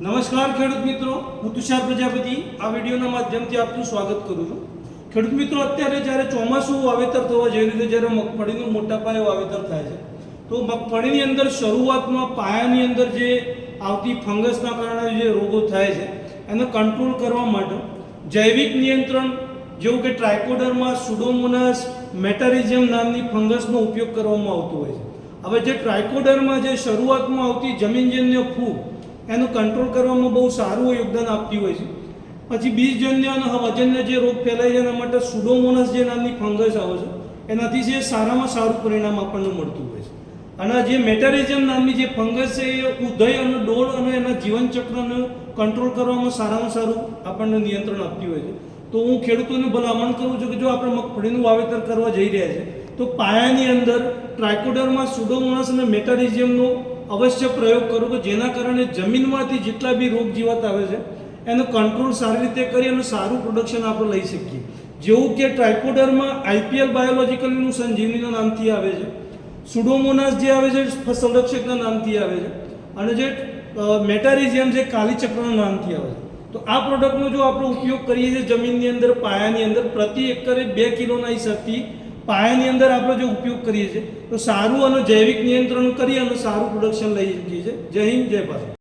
નમસ્કાર ખેડૂત મિત્રો, હું તુષાર પ્રજાપતિ. આ વિડીયોના માધ્યમથી આપનું સ્વાગત કરું છું. ખેડૂત મિત્રો, અત્યારે જ્યારે ચોમાસું વાવેતર થવા જઈ રહ્યું છે, જ્યારે મગફળીનું મોટા પાયે વાવેતર થાય છે, તો મગફળીની અંદર શરૂઆતમાં પાયાની અંદર જે આવતી ફંગસના કારણે જે રોગો થાય છે, એને કંટ્રોલ કરવા માટે જૈવિક નિયંત્રણ, જેવું કે ટ્રાયકોડરમાં, સુડોમોનાસ, મેટારિઝમ નામની ફંગસનો ઉપયોગ કરવામાં આવતો હોય છે. હવે જે ટ્રાયકોડરમાં જે શરૂઆતમાં આવતી જમીનજન્ય ફૂગ એનું કંટ્રોલ કરવામાં બહુ સારું યોગદાન આપતી હોય છે. પછી બીજજન્ય અને વજન્ય જે રોગ ફેલાય છે એના માટે સુડોમોનસ જે નામની ફંગસ આવે છે, એનાથી જે સારામાં સારું પરિણામ આપણને મળતું હોય છે. અને જે મેટારિઝમ નામની જે ફંગસ છે એ ઉદય અને ડોળ અને એના જીવનચક્રને કંટ્રોલ કરવામાં સારામાં સારું આપણને નિયંત્રણ આપતી હોય છે. તો હું ખેડૂતોને ભલામણ કરું છું કે જો આપણે મગફળીનું વાવેતર કરવા જઈ રહ્યા છે, તો પાયાની અંદર ટ્રાયકોડરમાં સુડોમોનસ અને મેટારિઝિયમનો અવશ્ય પ્રયોગ કરું કે જેના કારણે જમીનમાંથી જેટલા બી રોગ જીવાત આવે છે, એનો કંટ્રોલ સારી રીતે કરી અને સારું પ્રોડક્શન આપણે લઈ શકીએ. જેવું કે ટ્રાયકોડરમાં આઈપીએલ બાયોલોજીકલનું સંજીવનીના નામથી આવે છે. સુડોમોનાસ જે આવે છે સંરક્ષકના નામથી આવે છે. અને જે મેટારિઝિયમ જે કાલીચક્રના નામથી આવે છે. તો આ પ્રોડક્ટનો જો આપણે ઉપયોગ કરીએ છીએ જમીનની અંદર, પાયાની અંદર, પ્રતિ એકરે બે કિલોના હિસાબથી પાયાની અંદર આપણે જો ઉપયોગ કરીએ છીએ, તો સારું અને જૈવિક નિયંત્રણ કરી અને સારું પ્રોડક્શન લઈ શકીએ છીએ. જય હિન્દ, જય ભારત.